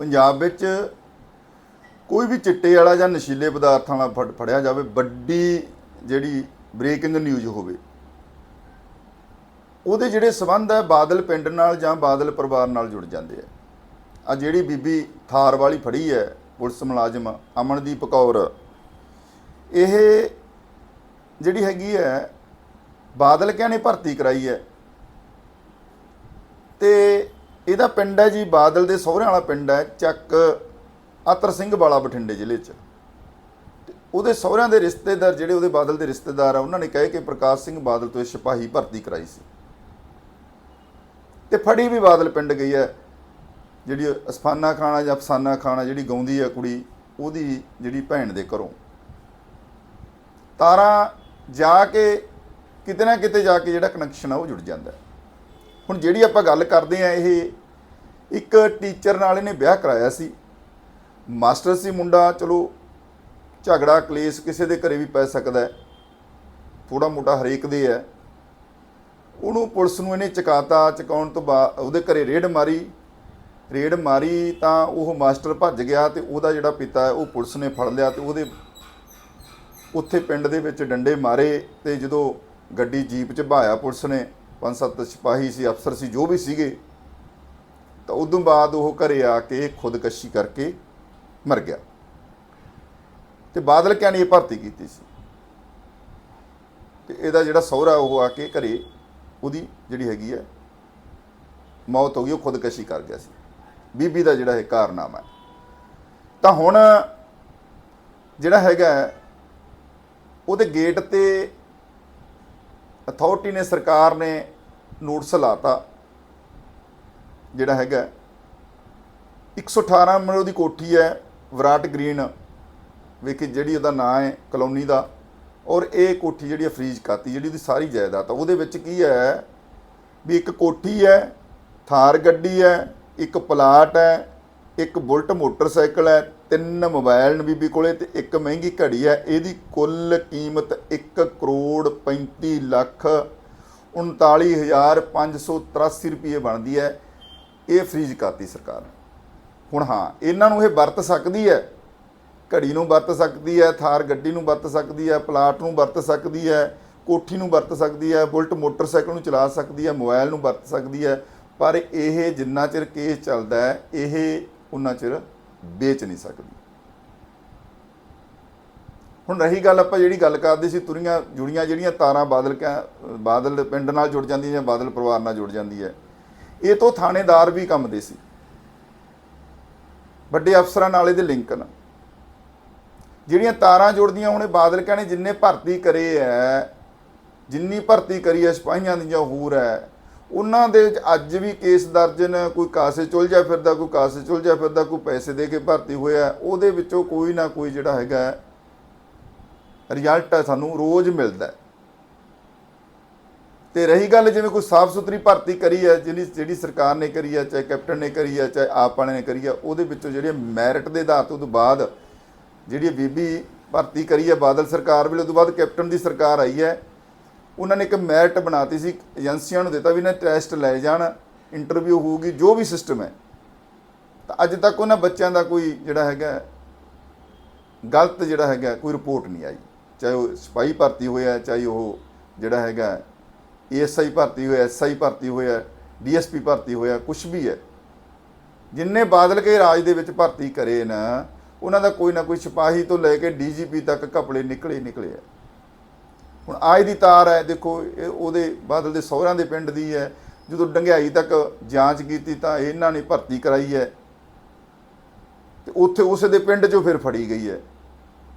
ਪੰਜਾਬ ਵਿੱਚ ਕੋਈ ਵੀ ਚਿੱਟੇ ਵਾਲਾ ਜਾਂ ਨਸ਼ੀਲੇ ਪਦਾਰਥਾਂ ਵਾਲਾ ਫੜ- ਫੜਿਆ ਜਾਵੇ, ਵੱਡੀ ਜਿਹੜੀ ਬ੍ਰੇਕਿੰਗ ਨਿਊਜ਼ ਹੋਵੇ, ਉਹਦੇ ਜਿਹੜੇ ਸਬੰਧ ਹੈ, ਬਾਦਲ ਪਿੰਡ ਨਾਲ ਜਾਂ ਬਾਦਲ ਪਰਿਵਾਰ ਨਾਲ ਜੁੜ ਜਾਂਦੇ ਆ। ਆ ਜਿਹੜੀ ਬੀਬੀ ਥਾਰ ਵਾਲੀ ਫੜੀ ਹੈ, ਪੁਲਿਸ ਮੁਲਾਜ਼ਮ ਅਮਨਦੀਪ ਕੌਰ, ਇਹ ਜਿਹੜੀ ਹੈਗੀ ਹੈ, ਬਾਦਲ ਕਿਆ ਨੇ ਭਰਤੀ ਕਰਾਈ ਹੈ? ਤੇ ਇਹਦਾ ਪਿੰਡ ਹੈ ਜੀ, ਬਾਦਲ ਦੇ ਸਹੁਰਿਆਂ ਵਾਲਾ ਪਿੰਡ ਹੈ, ਚੱਕ ਅਤਰ ਸਿੰਘ ਵਾਲਾ ਬਠਿੰਡੇ ਜ਼ਿਲ੍ਹੇ 'ਚ। ਤੇ ਉਹਦੇ ਸਹੁਰਿਆਂ ਦੇ ਰਿਸ਼ਤੇਦਾਰ ਜਿਹੜੇ ਉਹਦੇ ਬਾਦਲ ਦੇ ਰਿਸ਼ਤੇਦਾਰ ਆ, ਉਹਨਾਂ ਨੇ ਕਹੇ ਕਿ ਪ੍ਰਕਾਸ਼ ਸਿੰਘ ਬਾਦਲ ਤੋਂ ਇਹ ਸਿਪਾਹੀ ਭਰਤੀ ਕਰਾਈ ਸੀ। ਤੇ ਫੜੀ ਵੀ ਬਾਦਲ ਪਿੰਡ ਗਈ ਹੈ, ਜਿਹੜੀ ਅਸਫਾਨਾ ਖਾਣਾ ਜਾਂ ਅਫਸਾਨਾ ਖਾਣਾ ਜਿਹੜੀ ਗਾਉਂਦੀ ਹੈ ਕੁੜੀ, ਉਹਦੀ ਜਿਹੜੀ ਭੈਣ ਦੇ ਘਰੋਂ। ਤਾਰਾ ਜਾ ਕੇ ਕਿਤੇ ਨਾ ਕਿਤੇ ਜਾ ਕੇ ਜਿਹੜਾ ਕਨੈਕਸ਼ਨ ਆ, ਉਹ ਜੁੜ ਜਾਂਦਾ ਹੈ। ਹੁਣ ਜਿਹੜੀ ਆਪਾਂ ਗੱਲ ਕਰਦੇ ਆ ਇਹ, ਇੱਕ ਟੀਚਰ ਨਾਲ ਇਹਨੇ ਵਿਆਹ ਕਰਾਇਆ ਸੀ। ਮਾਸਟਰ ਸੀ ਮੁੰਡਾ, ਚਲੋ ਝਗੜਾ, ਕਲੇਸ਼ ਕਿਸੇ ਦੇ ਘਰੇ ਵੀ ਪੈ ਸਕਦਾ ਹੈ। ਥੋੜਾ ਮੋਟਾ ਹਰੇਕ ਦੇ ਹੈ। ਉਹਨੂੰ ਪੁਲਿਸ ਨੂੰ ਇਹਨੇ ਚਕਾਤਾ, ਚਕਾਉਣ ਤੋਂ ਬਾਅਦ ਉਹਦੇ ਘਰੇ ਰੇਡ ਮਾਰੀ। ਰੇਡ ਮਾਰੀ ਤਾਂ ਉਹ ਮਾਸਟਰ ਭੱਜ ਗਿਆ ਤੇ ਉਹਦਾ ਜਿਹੜਾ ਪਿਤਾ ਹੈ ਉਹ ਪੁਲਿਸ ਨੇ ਫੜ ਲਿਆ ਤੇ ਉਹਦੇ ਉੱਥੇ ਪਿੰਡ ਦੇ ਵਿੱਚ ਡੰਡੇ ਮਾਰੇ ਤੇ ਜਦੋਂ ਗੱਡੀ ਜੀਪ 'ਚ ਭਾਇਆ ਪੁਲਿਸ ਨੇ ਪੰਜ ਸੱਤ ਸਿਪਾਹੀ ਸੀ, ਅਫਸਰ ਸੀ, ਜੋ ਵੀ ਸੀਗੇ, ਤਾਂ ਉਦੋਂ ਬਾਅਦ ਉਹ ਘਰੇ ਆ ਕੇ ਖੁਦਕਸ਼ੀ ਕਰਕੇ ਮਰ ਗਿਆ। ਤੇ ਬਾਦਲ ਕਿਆ ਇਹ ਭਰਤੀ ਕੀਤੀ ਸੀ? ਤੇ ਇਹਦਾ ਜਿਹੜਾ ਸਹੁਰਾ ਉਹ ਆ ਕੇ ਘਰੇ, ਉਹਦੀ ਜਿਹੜੀ ਹੈਗੀ ਹੈ ਮੌਤ ਹੋ ਗਈ, ਉਹ ਖੁਦਕਸ਼ੀ ਕਰ ਗਿਆ ਸੀ। ਬੀਬੀ ਦਾ ਜਿਹੜਾ ਇਹ ਕਾਰਨਾਮਾ ਹੈ। ਤਾਂ ਹੁਣ ਜਿਹੜਾ ਹੈਗਾ, ਉਹਦੇ ਗੇਟ ਤੇ ਅਥਾਰਟੀ ਨੇ ਸਰਕਾਰ ਨੇ ਨੋਟਿਸ ਲਾਤਾ, ਜਿਹੜਾ ਹੈਗਾ 118 ਨੰਬਰ ਉਹਦੀ ਕੋਠੀ ਹੈ, ਵਿਰਾਟ ਗ੍ਰੀਨ ਵਿਖੇ ਜਿਹੜੀ ਉਹਦਾ ਨਾਂ ਹੈ, ਕਲੋਨੀ ਦਾ, ਔਰ ਇਹ ਕੋਠੀ ਜਿਹੜੀ ਹੈ ਫਰੀਜ਼ ਕਰਤੀ, ਜਿਹੜੀ ਉਹਦੀ ਸਾਰੀ ਜਾਇਦਾਦ ਆ। ਉਹਦੇ ਵਿੱਚ ਕੀ ਹੈ ਵੀ ਇੱਕ ਕੋਠੀ ਹੈ, ਥਾਰ ਗੱਡੀ ਹੈ, ਇੱਕ ਪਲਾਟ ਹੈ ਇੱਕ ਬੁਲਟ ਮੋਟਰਸਾਈਕਲ ਹੈ, ਤਿੰਨ ਮੋਬਾਈਲ ਨੇ ਬੀਬੀ ਕੋਲੇ ਤੇ ਇੱਕ ਮਹਿੰਗੀ ਘੜੀ ਹੈ। ਇਹਦੀ ਕੁੱਲ ਕੀਮਤ 1 ਕਰੋੜ 35 ਲੱਖ 39583 ਰੁਪਏ ਬਣਦੀ ਹੈ। ਇਹ ਫਰੀਜ਼ ਕਰਤੀ ਸਰਕਾਰ ਹੁਣ ਹਾਂ, ਇਹਨਾਂ ਨੂੰ ਇਹ ਵਰਤ ਸਕਦੀ ਹੈ? ਘੜੀ ਨੂੰ ਵਰਤ ਸਕਦੀ ਹੈ, ਥਾਰ ਗੱਡੀ ਨੂੰ ਵਰਤ ਸਕਦੀ ਹੈ, ਪਲਾਟ ਨੂੰ ਵਰਤ ਸਕਦੀ ਹੈ, ਕੋਠੀ ਨੂੰ ਵਰਤ ਸਕਦੀ ਹੈ, ਬੁਲਟ ਮੋਟਰਸਾਈਕਲ ਨੂੰ ਚਲਾ ਸਕਦੀ ਹੈ, ਮੋਬਾਈਲ ਨੂੰ ਵਰਤ ਸਕਦੀ ਹੈ। ਪਰ ਇਹ ਜਿੰਨਾ ਚਿਰ ਕੇਸ ਚੱਲਦਾ ਹੈ, ਇਹ ਉਹਨਾਂ ਚਿਰ ਵੇਚ ਨਹੀਂ ਸਕਦੀ। ਹੁਣ ਰਹੀ ਗੱਲ ਆਪਾਂ ਜਿਹੜੀ ਗੱਲ ਕਰਦੇ ਸੀ, ਤੁਰੀਆਂ ਜੁੜੀਆਂ ਜਿਹੜੀਆਂ ਤਾਰਾਂ ਬਾਦਲ ਕਿਆ ਬਾਦਲ ਪਿੰਡ ਨਾਲ ਜੁੜ ਜਾਂਦੀਆਂ ਜਾਂ ਬਾਦਲ ਪਰਿਵਾਰ ਨਾਲ ਜੁੜ ਜਾਂਦੀ ਹੈ, ਇਹ ਤੋਂ ਥਾਣੇਦਾਰ ਵੀ ਕੰਮ ਦੇ ਸੀ। ਵੱਡੇ ਅਫਸਰਾਂ ਨਾਲ ਇਹਦੇ ਲਿੰਕ ਨੇ। ਜਿਹੜੀਆਂ ਤਾਰਾਂ ਜੁੜਦੀਆਂ ਹੁਣ ਇਹ ਬਾਦਲ ਕਹਿੰਦੇ ਜਿੰਨੇ ਭਰਤੀ ਕਰੇ ਐ ਜਿੰਨੀ ਭਰਤੀ ਕਰੀ ਐ ਸਿਪਾਹੀਆਂ ਦੀ ਜਾਂ ਹੋਰ ਹੈ ਉਹਨਾਂ ਦੇ ਅੱਜ ਵੀ ਕੇਸ ਦਰਜ ਨੇ ਕੋਈ ਕਾਸੇ ਚੁਲਝਿਆ ਫਿਰਦਾ, ਕੋਈ ਕਾਸੇ ਚੁਲਝਿਆ ਫਿਰਦਾ, ਕੋਈ ਪੈਸੇ ਦੇ ਕੇ ਭਰਤੀ ਹੋਇਆ ਉਹਦੇ ਵਿੱਚੋਂ ਕੋਈ ਨਾ ਕੋਈ ਜਿਹੜਾ ਹੈਗਾ ਰਿਜ਼ਲਟ ਹੈ ਸਾਨੂੰ ਰੋਜ਼ ਮਿਲਦਾ ਹੈ। ਤੇ ਰਹੀ ਗੱਲ ਜਿਵੇਂ ਕੋਈ ਸਾਫ਼ ਸੁਥਰੀ ਭਰਤੀ ਕਰੀ ਹੈ, ਜਿਹੜੀ ਜਿਹੜੀ ਸਰਕਾਰ ਨੇ ਕਰੀ ਹੈ, ਚਾਹੇ ਕੈਪਟਨ ਨੇ ਕਰੀ ਹੈ, ਚਾਹੇ ਆਪ ਵਾਲੇ ਨੇ ਕਰੀ ਹੈ, ਉਹਦੇ ਵਿੱਚੋਂ ਜਿਹੜੇ ਮੈਰਿਟ ਦੇ ਆਧਾਰ ਤੋਂ ਬਾਅਦ ਜਿਹੜੀ ਬੀਬੀ ਭਰਤੀ ਕਰੀ ਹੈ ਬਾਦਲ ਸਰਕਾਰ ਵੇਲੇ ਤੋਂ ਬਾਅਦ ਕੈਪਟਨ ਦੀ ਸਰਕਾਰ ਆਈ ਹੈ ਉਹਨਾਂ ਨੇ ਇੱਕ ਮੈਰਿਟ ਬਣਾਤੀ ਸੀ, ਏਜੰਸੀਆਂ ਨੂੰ ਦਿੱਤਾ ਵੀ ਇਹਨਾਂ ਟੈਸਟ ਲੈ ਜਾਣ, ਇੰਟਰਵਿਊ ਹੋਊਗੀ, ਜੋ ਵੀ ਸਿਸਟਮ ਹੈ। ਤਾਂ ਅੱਜ ਤੱਕ ਉਹਨਾਂ ਬੱਚਿਆਂ ਦਾ ਕੋਈ ਜਿਹੜਾ ਹੈਗਾ, ਗਲਤ ਜਿਹੜਾ ਹੈਗਾ, ਕੋਈ ਰਿਪੋਰਟ ਨਹੀਂ ਆਈ। ਚਾਹੇ ਉਹ ਸਿਪਾਹੀ ਭਰਤੀ ਹੋਇਆ ਚਾਹੇ ਉਹ ਜਿਹੜਾ ਹੈਗਾ, ਏਐਸਆਈ ਭਰਤੀ ਹੋਇਆ, ਐਸਆਈ ਭਰਤੀ ਹੋਇਆ, ਡੀਐਸਪੀ ਭਰਤੀ ਹੋਇਆ ਕੁਝ ਵੀ ਹੈ। ਜਿੰਨੇ ਬਾਦਲ ਕੇ ਰਾਜ ਦੇ ਵਿੱਚ ਭਰਤੀ ਕਰੇ ਨਾ, ਉਹਨਾਂ ਦਾ ਕੋਈ ਨਾ ਕੋਈ ਸਿਪਾਹੀ ਤੋਂ ਲੈ ਕੇ ਡੀਜੀਪੀ ਤੱਕ ਕਪੜੇ ਨਿਕਲੇ ਨਿਕਲੇ ਆ। ਹੁਣ ਆਜ ਦੀ ਤਾਰ ਹੈ, ਦੇਖੋ, ਇਹ ਉਹਦੇ ਬਾਦਲ ਦੇ ਸਹੁਰਿਆਂ ਦੇ ਪਿੰਡ ਦੀ ਹੈ। ਜਦੋਂ ਡੰਗਿਆਈ ਤੱਕ ਜਾਂਚ ਕੀਤੀ ਤਾਂ ਇਹਨਾਂ ਨੇ ਭਰਤੀ ਕਰਾਈ ਹੈ। ਤੇ ਉੱਥੇ ਉਸੇ ਦੇ ਪਿੰਡ 'ਚੋਂ ਫਿਰ ਫੜੀ ਗਈ ਹੈ।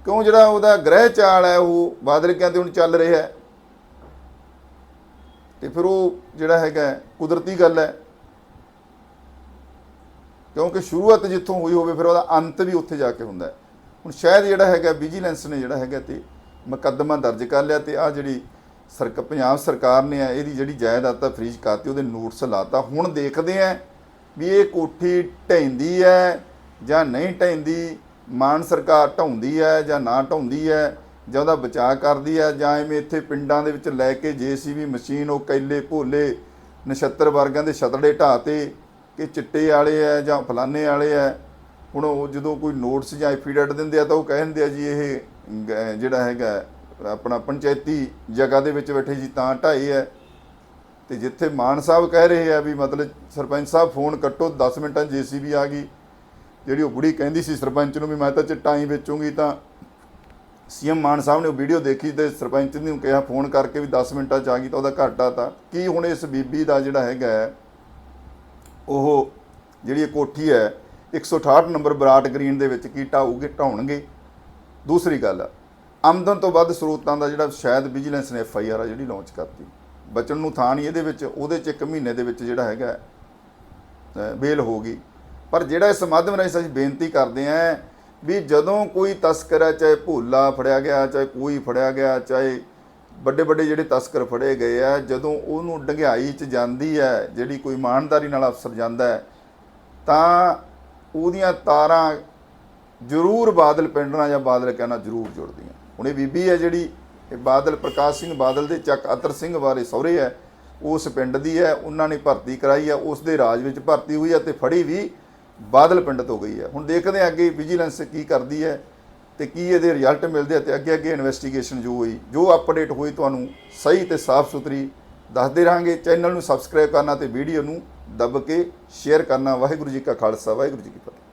ਕਿਉਂ ਜਿਹੜਾ ਉਹਦਾ ਗ੍ਰਹਿ ਚਾਲ ਹੈ, ਉਹ ਬਾਦਲ ਕਹਿੰਦੇ ਹੁਣ ਚੱਲ ਰਿਹਾ ਹੈ? ਤੇ ਫਿਰ ਉਹ ਜਿਹੜਾ ਹੈਗਾ ਕੁਦਰਤੀ ਗੱਲ ਹੈ। ਕਿਉਂਕਿ ਸ਼ੁਰੂਆਤ ਜਿੱਥੋਂ ਹੋਈ ਹੋਵੇ, ਫਿਰ ਉਹਦਾ ਅੰਤ ਵੀ ਉੱਥੇ ਜਾ ਕੇ ਹੁੰਦਾ ਹੈ। ਹੁਣ ਸ਼ਾਇਦ ਜਿਹੜਾ ਹੈਗਾ ਵਿਜੀਲੈਂਸ ਨੇ ਜਿਹੜਾ ਹੈਗਾ ਤੇ ਮੁਕੱਦਮਾ ਦਰਜ ਕਰ ਲਿਆ ਤੇ ਆ ਜਿਹੜੀ ਸਰਕ, ਪੰਜਾਬ ਸਰਕਾਰ ਨੇ ਆ, ਇਹਦੀ ਜਿਹੜੀ ਜਾਇਦਾਦ ਤਾਂ ਫਰੀਜ਼ ਕਰਤੀ, ਉਹਦੇ ਨੋਟਿਸ ਲਾਤਾ। ਹੁਣ ਦੇਖਦੇ ਆ ਵੀ ਇਹ ਕੋਠੀ ਢਹਿੰਦੀ ਹੈ ਜਾਂ ਨਹੀਂ ਢਹਿੰਦੀ, ਮਾਨ ਸਰਕਾਰ ਢਾਉਂਦੀ ਹੈ ਜਾਂ ਨਾ ਢਾਉਂਦੀ ਹੈ, ਜਾਂ ਉਹਦਾ ਬਚਾਅ ਕਰਦੀ ਹੈ, ਜਾਂ ਐਵੇਂ ਇੱਥੇ ਪਿੰਡਾਂ ਦੇ ਵਿੱਚ ਲੈ ਕੇ ਜੀਸੀਬੀ ਮਸ਼ੀਨ, ਉਹ ਕੈਲੇ ਭੋਲੇ, ਨਛੱਤਰ ਵਰਗਾਂ ਦੇ ਛਤੜੇ ਢਾਹ ਤੇ ਕਿ ਚਿੱਟੇ ਵਾਲੇ ਆ ਜਾਂ ਫਲਾਨੇ ਵਾਲੇ ਆ, ਹੁਣ ਉਹ ਜਦੋਂ ਕੋਈ ਨੋਟਸ ਜਾਂ ਐਫੀਡੇਟ ਦਿੰਦੇ ਆ ਤਾਂ ਉਹ ਕਹਿੰਦੇ ਆ ਜੀ, ਇਹ ਜਿਹੜਾ ਹੈਗਾ, ਆਪਣਾ ਪੰਚਾਇਤੀ ਜਗ੍ਹਾ ਦੇ ਵਿੱਚ ਬੈਠੇ ਜੀ, ਤਾਂ ਢਾਈ ਹੈ। ਤੇ ਜਿੱਥੇ ਮਾਨ ਸਾਹਿਬ ਕਹਿ ਰਹੇ ਆ ਵੀ ਮਤਲਬ ਸਰਪੰਚ ਸਾਹਿਬ ਫੋਨ ਕੱਟੋ 10 ਮਿੰਟਾਂ ਜੀਸੀਬੀ ਆ ਗਈ। ਜਿਹੜੀ ਉਹ ਬੁੜੀ ਕਹਿੰਦੀ ਸੀ ਸਰਪੰਚ ਨੂੰ ਵੀ ਮੈਂ ਤਾਂ ਚਿੱਟਾਂ ਹੀ ਵੇਚੂੰਗੀ, ਤਾਂ ਸੀਐਮ ਮਾਨ ਸਾਹਿਬ ਨੇ ਉਹ ਵੀਡੀਓ ਦੇਖੀ ਤੇ ਸਰਪੰਚ ਨੂੰ ਕਿਹਾ ਫੋਨ ਕਰਕੇ ਵੀ 10 ਮਿੰਟਾਂ ਚ ਆ ਗਈ ਤਾਂ ਉਹਦਾ ਘਾਟਾ ਤਾਂ। ਕੀ ਹੁਣ ਇਸ ਬੀਬੀ ਦਾ ਜਿਹੜਾ ਹੈਗਾ ਉਹ ਜਿਹੜੀ ਕੋਠੀ ਹੈ 168 ਨੰਬਰ ਬਰਾਟ ਗ੍ਰੀਨ ਦੇ ਵਿੱਚ ਕੀ ਢਾਊਗੇ ਢਾਉਣਗੇ ਦੂਸਰੀ ਗੱਲ ਆਮਦਨ ਤੋਂ ਵੱਧ ਸਰੋਤਾਂ ਦਾ ਜਿਹੜਾ ਸ਼ਾਇਦ ਵਿਜੀਲੈਂਸ ਨੇ ਐਫ ਆਈ ਆਰ ਆ ਜਿਹੜੀ ਲਾਂਚ ਕਰਤੀ। ਬਚਣ ਨੂੰ ਥਾਂ ਨਹੀਂ ਇਹਦੇ ਵਿੱਚ ਉਹਦੇ ਚ ਇੱਕ ਮਹੀਨੇ ਦੇ ਵਿੱਚ ਜਿਹੜਾ ਹੈਗਾ ਹੈ, ਬੇਲ ਹੋ ਗਈ। ਪਰ ਜਿਹੜਾ ਇਸ ਮਾਧਿਅਮ ਰਾਹੀਂ ਅਸੀਂ ਬੇਨਤੀ ਕਰਦੇ ਆਂ ਵੀ ਜਦੋਂ ਕੋਈ ਤਸਕਰ ਹੈ ਚਾਹੇ ਭੋਲਾ ਫੜਿਆ ਗਿਆ ਚਾਹੇ ਕੋਈ ਫੜਿਆ ਗਿਆ ਚਾਹੇ ਵੱਡੇ ਵੱਡੇ ਜਿਹੜੇ ਤਸਕਰ ਫੜੇ ਗਏ ਆ ਜਦੋਂ ਉਹਨੂੰ ਡੰਗਿਆਈ ਚ ਜਾਂਦੀ ਹੈ ਜਿਹੜੀ ਕੋਈ ਇਮਾਨਦਾਰੀ ਨਾਲ ਅਫਸਰ ਜਾਂਦਾ ਹੈ ਤਾਂ ਉਹਦੀਆਂ ਤਾਰਾਂ ਜ਼ਰੂਰ ਬਾਦਲ ਪਿੰਡ ਨਾਲ ਜਾਂ ਬਾਦਲ ਕਹਿਣਾ ਜ਼ਰੂਰ ਜੁੜਦੀਆਂ। ਹੁਣ ਇਹ ਬੀਬੀ ਹੈ ਜਿਹੜੀ, ਇਹ ਬਾਦਲ ਪ੍ਰਕਾਸ਼ ਸਿੰਘ ਬਾਦਲ ਦੇ ਚੱਕ ਅਤਰ ਸਿੰਘ ਬਾਰੇ ਸਹੁਰੇ ਹੈ ਉਸ ਪਿੰਡ ਦੀ ਹੈ, ਉਹਨਾਂ ਨੇ ਭਰਤੀ ਕਰਾਈ ਹੈ ਉਸ ਦੇ ਰਾਜ ਵਿੱਚ ਭਰਤੀ ਹੋਈ ਹੈ ਤੇ ਫੜੀ ਵੀ ਬਾਦਲ ਪਿੰਡ ਤੋਂ ਗਈ ਹੈ ਹੁਣ ਦੇਖਦੇ ਹਾਂ ਅੱਗੇ ਵਿਜੀਲੈਂਸ ਕੀ ਕਰਦੀ ਹੈ ਤੇ ਕੀ ਇਹਦੇ ਰਿਜ਼ਲਟ ਮਿਲਦੇ ਆ ਤੇ ਅੱਗੇ ਅੱਗੇ ਇਨਵੈਸਟੀਗੇਸ਼ਨ ਜੋ ਹੋਈ, ਜੋ ਅਪਡੇਟ ਹੋਈ ਤੁਹਾਨੂੰ ਸਹੀ ਤੇ ਸਾਫ਼ ਸੁਥਰੀ ਦੱਸਦੇ ਰਹਾਂਗੇ। ਚੈਨਲ ਨੂੰ ਸਬਸਕ੍ਰਾਈਬ ਕਰਨਾ ਤੇ ਵੀਡੀਓ ਨੂੰ ਦੱਬ ਕੇ ਸ਼ੇਅਰ ਕਰਨਾ। ਵਾਹਿਗੁਰੂ ਜੀ ਕਾ ਖਾਲਸਾ, ਵਾਹਿਗੁਰੂ ਜੀ ਕੀ ਫਤਿਹ।